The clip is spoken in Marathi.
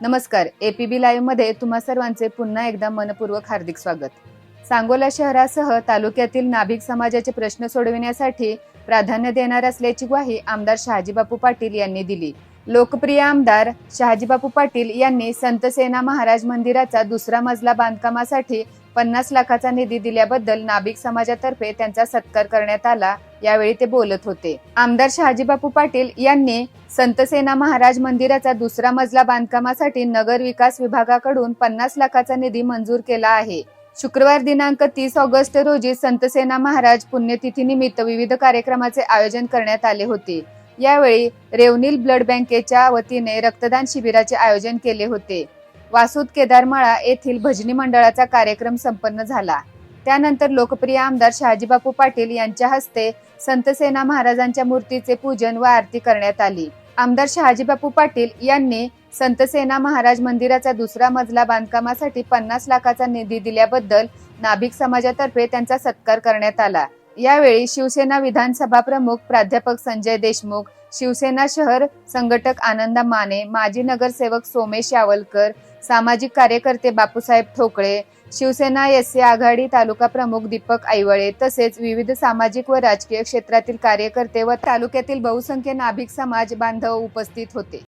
नमस्कार एपीबी लाईव्हमध्ये तुम्हा सर्वांचे पुन्हा एकदा मनपूर्वक हार्दिक स्वागत. सांगोला शहरासह तालुक्यातील नाभिक समाजाचे प्रश्न सोडविण्यासाठी प्राधान्य देणार असल्याची ग्वाही आमदार शहाजीबापू पाटील यांनी दिली. लोकप्रिय आमदार शहाजीबापू पाटील यांनी संत सेना महाराज मंदिराचा दुसरा मजला बांधकामासाठी पन्नास लाखाचा निधी दिल्याबद्दल नाभिक समाजातर्फे त्यांचा सत्कार करण्यात आला यावेळी ते बोलत होते. आमदार शहाजीबापू पाटील यांनी संत सेना महाराज मंदिराचा दुसरा मजला बांधकामासाठी नगर विकास विभागाकडून पन्नास लाखाचा निधी मंजूर केला आहे. शुक्रवार दिनांक तीस ऑगस्ट रोजी संतसेना महाराज पुण्यतिथीनिमित्त विविध कार्यक्रमाचे आयोजन करण्यात आले होते. यावेळी रेवनील ब्लड बँकेच्या वतीने रक्तदान शिबिराचे आयोजन केले होते. वासूद केदारमाळा येथील भजनी मंडळाचा कार्यक्रम संपन्न झाला. त्यानंतर लोकप्रिय आमदार शहाजीबापू पाटील यांच्या हस्ते संतसेना महाराजांच्या मूर्तीचे पूजन व आरती करण्यात आली. आमदार शहाजीबापू पाटील यांनी संतसेना महाराज मंदिराचा दुसरा मजला बांधकामासाठी पन्नास लाखाचा निधी दिल्याबद्दल नाभिक समाजातर्फे त्यांचा सत्कार करण्यात आला. यावेळी शिवसेना विधानसभा प्रमुख प्राध्यापक संजय देशमुख शिवसेना शहर संघटक आनंदा माने माजी नगरसेवक सोमेश यावलकर सामाजिक कार्यकर्ते बापूसाहेब ठोकळे शिवसेना एस सी आघाडी तालुका प्रमुख दीपक आईवळे तसेच विविध सामाजिक व राजकीय क्षेत्रातील कार्यकर्ते व तालुक्यातील बहुसंख्य नाभिक समाज बांधव उपस्थित होते.